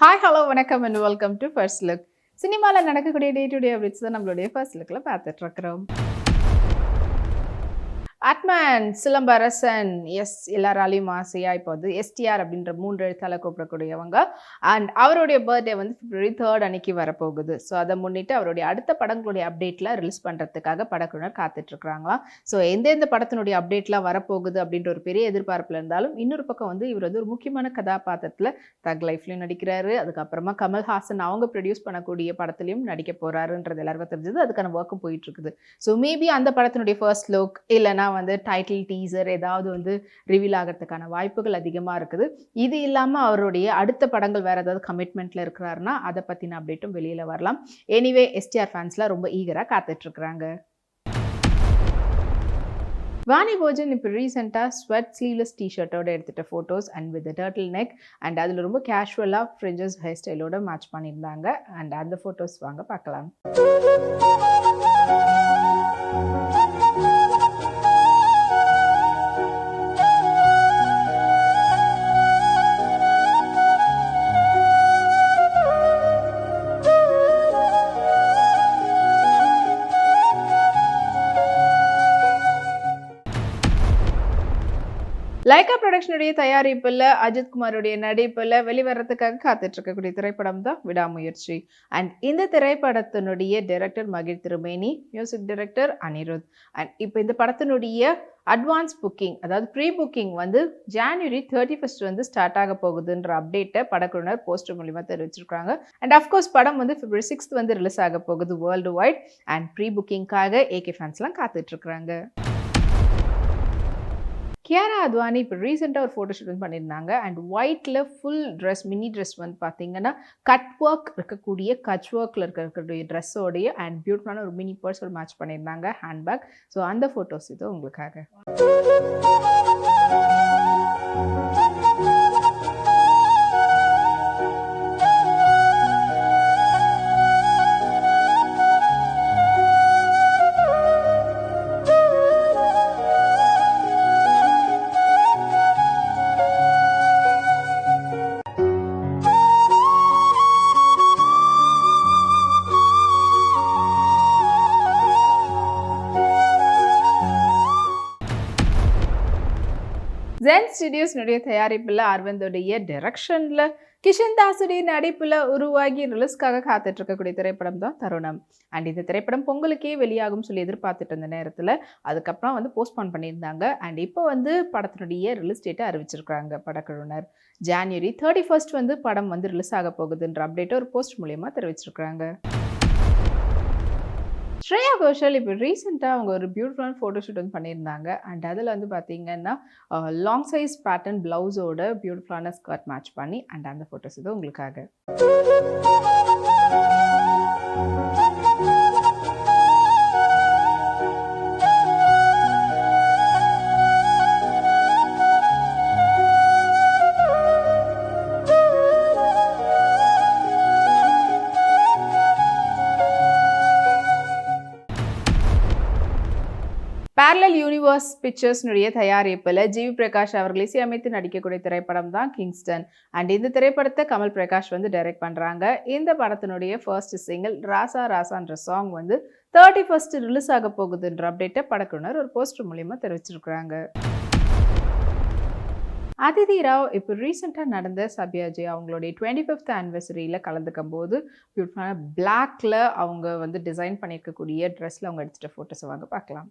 Hi hello வணக்கம் and welcome to first look சினிமாவில் நடக்கக்கூடிய டே டு டே அப்டேட்ஸ் தான் நம்மளுடைய ஃபர்ஸ்ட் லுக்கில் பார்த்துட்ருக்குறோம் அட்மேன் சிலம்பரசன் எஸ் எல்லாராலையும் ஆசையாக இப்போ வந்து எஸ்டிஆர் அப்படின்ற மூன்று எழுத்தால் கூப்பிடக்கூடியவங்க. அண்ட் அவருடைய பர்த்டே வந்து பிப்ரவரி தேர்ட் அன்னைக்கு வரப்போகுது. ஸோ அதை முன்னிட்டு அவருடைய அடுத்த படங்களுடைய அப்டேட்லாம் ரிலீஸ் பண்ணுறதுக்காக படக்குழுவினர் காத்துட்ருக்குறாங்களாம். ஸோ எந்தெந்த படத்தினுடைய அப்டேட்லாம் வரப்போகுது அப்படின்ற ஒரு பெரிய எதிர்பார்ப்பில் இருந்தாலும் இன்னொரு பக்கம் வந்து இவர் வந்து ஒரு முக்கியமான கதாபாத்திரத்தில் தக் லைஃப்லையும் நடிக்கிறாரு. அதுக்கப்புறமா கமல்ஹாசன் அவங்க ப்ரொடியூஸ் பண்ணக்கூடிய படத்துலையும் நடிக்க போகிறாருன்றது எல்லாருக்கும் தெரிஞ்சது. அதுக்கான ஒர்க்கும் போயிட்டு இருக்குது ஸோ மேபி அந்த படத்தினுடைய ஃபர்ஸ்ட் லுக் இல்லைனா வந்து டைட்டில் டீசர் ஏதாவது வந்து ரிவீல் ஆகிறதுக்கான வாய்ப்புகள் அதிகமாக இருக்குது. இது இல்லாமல் அவருடைய அடுத்த படங்கள் வேறு ஏதாவது கமிட்மெண்ட்டில் இருக்கிறாருன்னா அதை பற்றின அப்டேட்டும் வெளியில் வரலாம். எனிவே எஸ்டிஆர் ஃபேன்ஸ்லாம் ரொம்ப ஈகராக காத்துட்ருக்குறாங்க வாணி போஜன் இப்போ ரீசெண்டாக ஸ்வெட் ஸ்லீவ்லெஸ் டிஷர்ட்டோட எடுத்துகிட்ட photos and with turtle neck and அதில் ரொம்ப கேஷுவலாக ஃப்ரிஞ்சஸ் ஹேர் ஸ்டைலோட மேட்ச் பண்ணியிருந்தாங்க. அண்ட் அந்த ஃபோட்டோஸ் வாங்க பார்க்கலாம் லைகா ப்ரொடக்ஷனுடைய தயாரிப்பில் அஜித் குமாருடைய நடிப்பில் வெளிவரத்துக்காக காத்துட்டு இருக்கக்கூடிய திரைப்படம் தான் விடாமுயற்சி. அண்ட் இந்த திரைப்படத்தினுடைய டைரக்டர் மகிழ் திருமேனி மியூசிக் டைரக்டர் அனிருத். அண்ட் இப்போ இந்த படத்தினுடைய அட்வான்ஸ் புக்கிங் அதாவது ப்ரீ புக்கிங் வந்து ஜான்வரி தேர்ட்டி ஃபஸ்ட் வந்து ஸ்டார்ட் ஆக போகுதுன்ற அப்டேட்டை படக்குழுவினர் போஸ்டர் மூலிமா தெரிவிச்சிருக்காங்க. அண்ட் அஃப்கோர்ஸ் படம் வந்து பிப்ரவரி சிக்ஸ்த் வந்து ரிலீஸ் ஆக போகுது வேர்ல்டு வைட் அண்ட் ப்ரீ புக்கிங்காக ஏகே ஃபேன்ஸ்லாம் காத்துட்ருக்குறாங்க. கியாரா அத்வானி இப்போ ரீசெண்டாக ஒரு ஃபோட்டோஷூட் வந்து பண்ணியிருந்தாங்க. அண்ட் ஒயிட்டில் ஃபுல் ட்ரெஸ் மினி ட்ரெஸ் வந்து பார்த்தீங்கன்னா கட் ஒர்க் இருக்கக்கூடிய கச் ஒர்க்கில் இருக்கக்கூடிய ட்ரெஸ்ஸோடைய அண்ட் பியூட்டிஃபுல்லான ஒரு மினி பர்ஸோட மேட்ச் பண்ணியிருந்தாங்க ஹேண்ட்பேக் ஸோ அந்த ஃபோட்டோஸ் இது உங்களுக்காக. ஸ்டுடியோஸ்னுடைய தயாரிப்பில் அரவிந்தோடைய டைரக்ஷனில் கிஷன்தாசுடைய நடிப்பில் உருவாகி ரிலீஸ்க்காக காத்துட்டு இருக்கக்கூடிய திரைப்படம் தான் தருணம். அண்ட் இந்த திரைப்படம் பொங்கலுக்கே வெளியாகும் சொல்லி எதிர்பார்த்துட்டு இருந்த நேரத்தில் அதுக்கப்புறம் வந்து போஸ்ட்போன் பண்ணியிருந்தாங்க. அண்ட் இப்போ வந்து படத்தினுடைய ரிலீஸ் டேட்டை அறிவிச்சிருக்காங்க படக்குழுவினர். ஜான்வரி தேர்ட்டி ஃபர்ஸ்ட் வந்து படம் வந்து ரிலீஸ் ஆக போகுதுன்ற அப்டேட்டை ஒரு போஸ்ட் மூலியமாக தெரிவிச்சிருக்கிறாங்க. ஸ்ரேயா கோஷல் இப்போ ரீசெண்டாக அவங்க ஒரு பியூட்டிஃபுல்லான ஃபோட்டோஷூட் வந்து பண்ணியிருந்தாங்க. அண்ட் அதில் வந்து பார்த்தீங்கன்னா லாங் சைஸ் பேட்டர்ன் ப்ளவுஸோட பியூட்டிஃபுல்லான ஸ்கர்ட் மேட்ச் பண்ணி அண்ட் அந்த ஃபோட்டோஸ் இது உங்களுக்காக. யூனிவர்ஸ் பிக்சர்ஸ்னுடைய தயாரிப்பில் ஜிவி பிரகாஷ் அவர்கள் இசையமைத்து நடிக்கக்கூடிய திரைப்படம் தான் கிங்ஸ்டன் அண்ட் இந்த திரைப்படத்தை கமல் பிரகாஷ் வந்து டைரக்ட் பண்ணுறாங்க இந்த படத்தினுடைய ஃபர்ஸ்ட் சிங்கிள் ராசா ராசான்ற சாங் வந்து தேர்ட்டி ஃபர்ஸ்ட் ரிலீஸ் ஆக போகுதுன்ற அப்டேட்டை படக்குனர் ஒரு போஸ்டர் மூலியமாக தெரிவிச்சிருக்கிறாங்க. அதிதி ராவ் இப்போ ரீசெண்டாக நடந்த சபியாஜி அவங்களுடைய டுவெண்ட்டி ஃபிஃப்த் ஆனிவர்சரியில் கலந்துக்கும் போது பியூட்டிஃபுல்லான பிளாக்ல அவங்க வந்து டிசைன் பண்ணியிருக்கக்கூடிய ட்ரெஸ்ஸில் அவங்க எடுத்துகிட்ட ஃபோட்டோஸை வாங்க பார்க்கலாம்.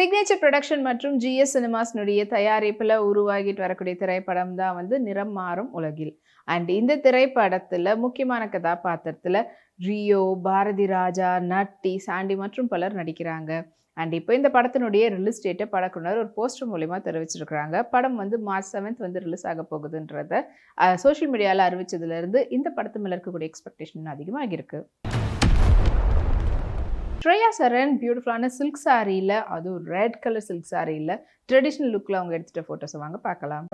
சிக்னேச்சர் ப்ரொடக்ஷன் மற்றும் ஜிஎஸ் சினிமாஸ்னுடைய தயாரிப்பில் உருவாகிட்டு வரக்கூடிய திரைப்படம் தான் வந்து நிறம் மாறும் உலகில். அண்ட் இந்த திரைப்படத்தில் முக்கியமான கதாபாத்திரத்தில் ரியோ பாரதி ராஜா நட்டி சாண்டி மற்றும் பலர் நடிக்கிறாங்க. அண்ட் இப்போ இந்த படத்தினுடைய ரிலீஸ் டேட்டை படக்குனர் ஒரு போஸ்டர் மூலிமா தெரிவிச்சிருக்கிறாங்க. படம் வந்து மார்ச் செவன்த் வந்து ரிலீஸ் ஆக போகுதுன்றத சோஷியல் மீடியாவில் அறிவிச்சதுலேருந்து இந்த படத்து மேலே இருக்கக்கூடிய எக்ஸ்பெக்டேஷன் அதிகமாக இருக்குது ஸ்ரேயா சரண் பியூட்டிஃபுல்லான சில்க் சாரியில் அதுவும் ரெட் கலர் சில்க் சாரியில் ட்ரெடிஷ்னல் லுக்கில் அவங்க எடுத்துகிட்ட ஃபோட்டோஸை வாங்க பார்க்கலாம்.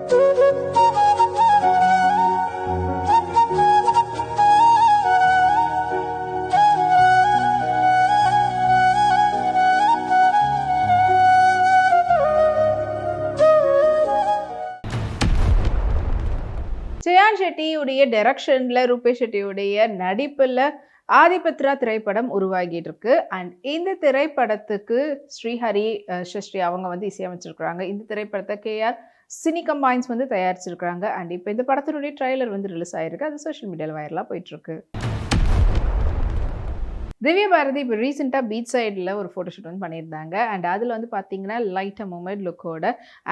ஜெயான் ஷெட்டியுடைய டைரக்ஷனில் ரூபேஷ் ஷெட்டியுடைய நடிப்பில் ஆதிபத்ரா திரைப்படம் உருவாகிட்டு இருக்கு அண்ட் இந்த திரைப்படத்துக்கு ஸ்ரீஹரி அஹ், சஷ்டி அவங்க வந்து இசையமைச்சிருக்கிறாங்க. இந்த திரைப்படத்தை கேஆர் சினி கம்பைன்ஸ் வந்து தயாரிச்சிருக்கிறாங்க. அண்ட் இப்போ இந்த படத்தினுடைய ட்ரைலர் வந்து ரிலீஸ் ஆயிருக்கு. அது சோஷியல் மீடியாவில் வைரலாக போயிட்டுருக்கு. திவ்ய பாரதி இப்போ ரீசெண்டாக பீச் சைடில் ஒரு ஃபோட்டோஷூட் வந்து பண்ணியிருந்தாங்க. அண்ட் அதில் வந்து பார்த்தீங்கன்னா லைட்டாக மூமெண்ட் லுக்கோட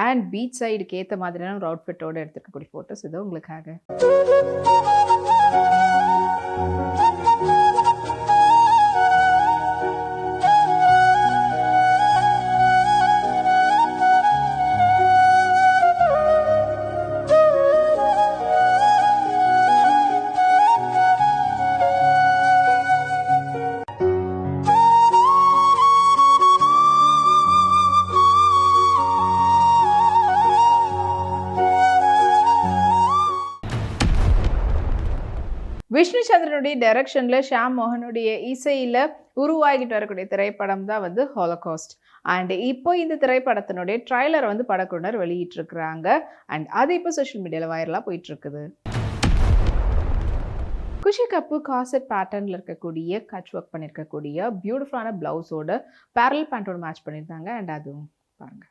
அண்ட் பீச் சைடுக்கு ஏற்ற மாதிரியான ஒரு அவுட்ஃபிட்டோட எடுத்துருக்கக்கூடிய ஃபோட்டோஸ் இது உங்களுக்காக. விஷ்ணு சந்திரனுடைய டைரக்ஷனில் ஷியாம் மோகனுடைய இசையில் உருவாகிட்டு வரக்கூடிய திரைப்படம் தான் வந்து ஹோலோகாஸ்ட் அண்ட் இப்போ இந்த திரைப்படத்தினுடைய ட்ரைலர் வந்து படக்குழுனர் வெளியிட்டிருக்கிறாங்க. அண்ட் அது இப்போ சோஷியல் மீடியாவில் வைரலாக போயிட்டுருக்குது. குஷி கப்பு காசட் பேட்டர்னில் இருக்கக்கூடிய கட் ஒர்க் பண்ணியிருக்கக்கூடிய பியூட்டிஃபுல்லான ப்ளவுஸோட பேரல் பேண்ட்டோட மேட்ச் பண்ணியிருந்தாங்க. அண்ட் அதுவும் பாருங்க.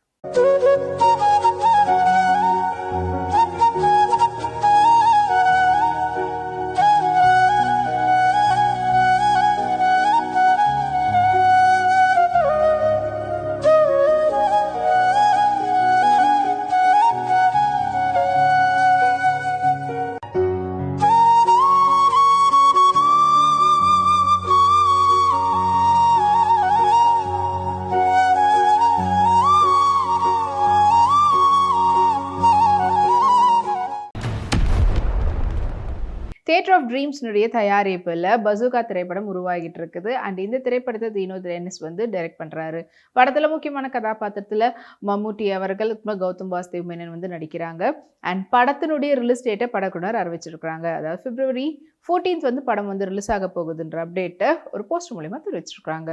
தியேட்டர் ஆஃப் ட்ரீம்ஸ்னுடைய தயாரிப்பில் பசூகா திரைப்படம் உருவாகிட்டு இருக்குது அண்ட் இந்த திரைப்படத்தை தீனோ திரேனிஸ் வந்து டைரக்ட் பண்ணுறாரு படத்தில் முக்கியமான கதாபாத்திரத்தில் மம்முட்டி அவர்கள் கௌதம் வாசுதேவ் மேனன் வந்து நடிக்கிறாங்க. அண்ட் படத்தினுடைய ரிலீஸ் டேட்டை படக்குனர் அறிவிச்சிருக்கிறாங்க. அதாவது பிப்ரவரி ஃபோர்டீன்த் வந்து படம் வந்து ரிலீஸ் ஆக போகுதுன்ற அப்டேட்டை ஒரு போஸ்ட் மூலிமா தெரிவிச்சிருக்கிறாங்க.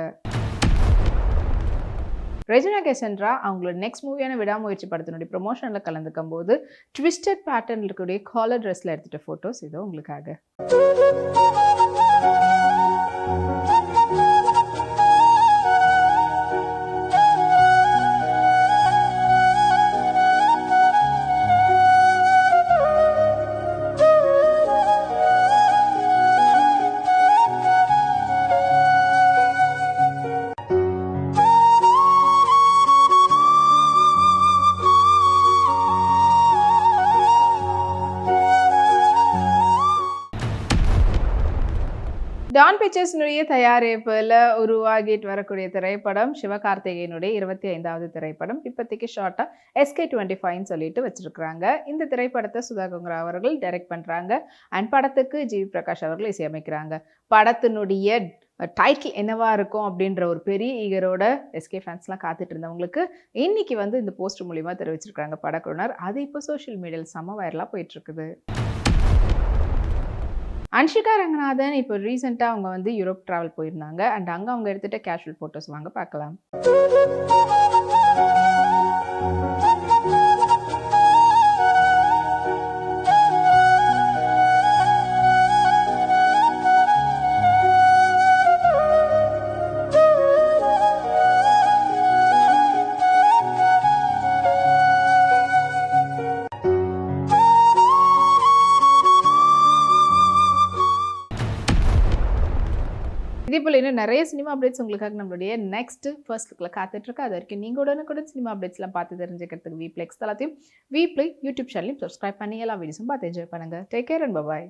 ரெஜினா கெசன்ட்ரா அவங்களோட நெக்ஸ்ட் மூவியான விடாமுயற்சி படத்தினுடைய ப்ரொமோஷனில் கலந்துக்கும் போது ட்விஸ்டட் பேட்டர்ன் இருக்கக்கூடிய காலர் ட்ரெஸ்ஸில் எடுத்துகிட்ட ஃபோட்டோஸ் இதோ உங்களுக்காக. டான் பிக்சர்ஸ்னுடைய தயாரிப்பில் உருவாகிட்டு வரக்கூடிய திரைப்படம் சிவகார்த்திகேயனுடைய இருபத்தி ஐந்தாவது திரைப்படம். இப்போதைக்கு ஷார்ட்டாக எஸ்கே டுவெண்ட்டி ஃபைவ்னு சொல்லிட்டு வச்சுருக்கிறாங்க. இந்த திரைப்படத்தை சுதா குங்கரா அவர்கள் டைரக்ட் பண்ணுறாங்க அண்ட் படத்துக்கு ஜிவி பிரகாஷ் அவர்கள் இசையமைக்கிறாங்க. படத்தினுடைய டைட்டில் என்னவா இருக்கும் அப்படின்ற ஒரு பெரிய ஈகரோட எஸ்கே ஃபேன்ஸ்லாம் காத்துட்டு இருந்தவங்களுக்கு இன்னைக்கு வந்து இந்த போஸ்ட் மூலியமாக தெரிவிச்சிருக்காங்க படக்குழுனர் அது இப்போ சோஷியல் மீடியாவில் செம்ம வைரலாக போயிட்டுருக்குது அன்ஷிகா ரங்கநாதன் இப்போ ரீசெண்டாக அவங்க வந்து யூரோப் ட்ராவல் போயிருந்தாங்க. அண்ட் அங்கே அவங்க எடுத்துகிட்ட கேஷுவல் ஃபோட்டோஸ் வாங்க பார்க்கலாம். இதே போல் இன்னும் நிறைய சினிமா அப்டேட்ஸ் உங்களுக்காக நம்மளுடைய நெக்ஸ்ட் ஃபர்ஸ்ட் லுக்கில் காத்துட்ருக்கு. அது வரைக்கும் நீங்கள் உடனுக்குடன் சினிமா அப்டேட்ஸ்லாம் பார்த்து தெரிஞ்சுக்கிறதுக்கு வீப்ளெக்ஸ் தளத்தையும் வீப்ளே யூடியூப் சேனலையும் சப்ஸ்கிரைப் பண்ணி எல்லா வீடியோஸும் பார்த்து என்ஜாய் பண்ணுங்கள் டேக் கேர் அண்ட் பபாய்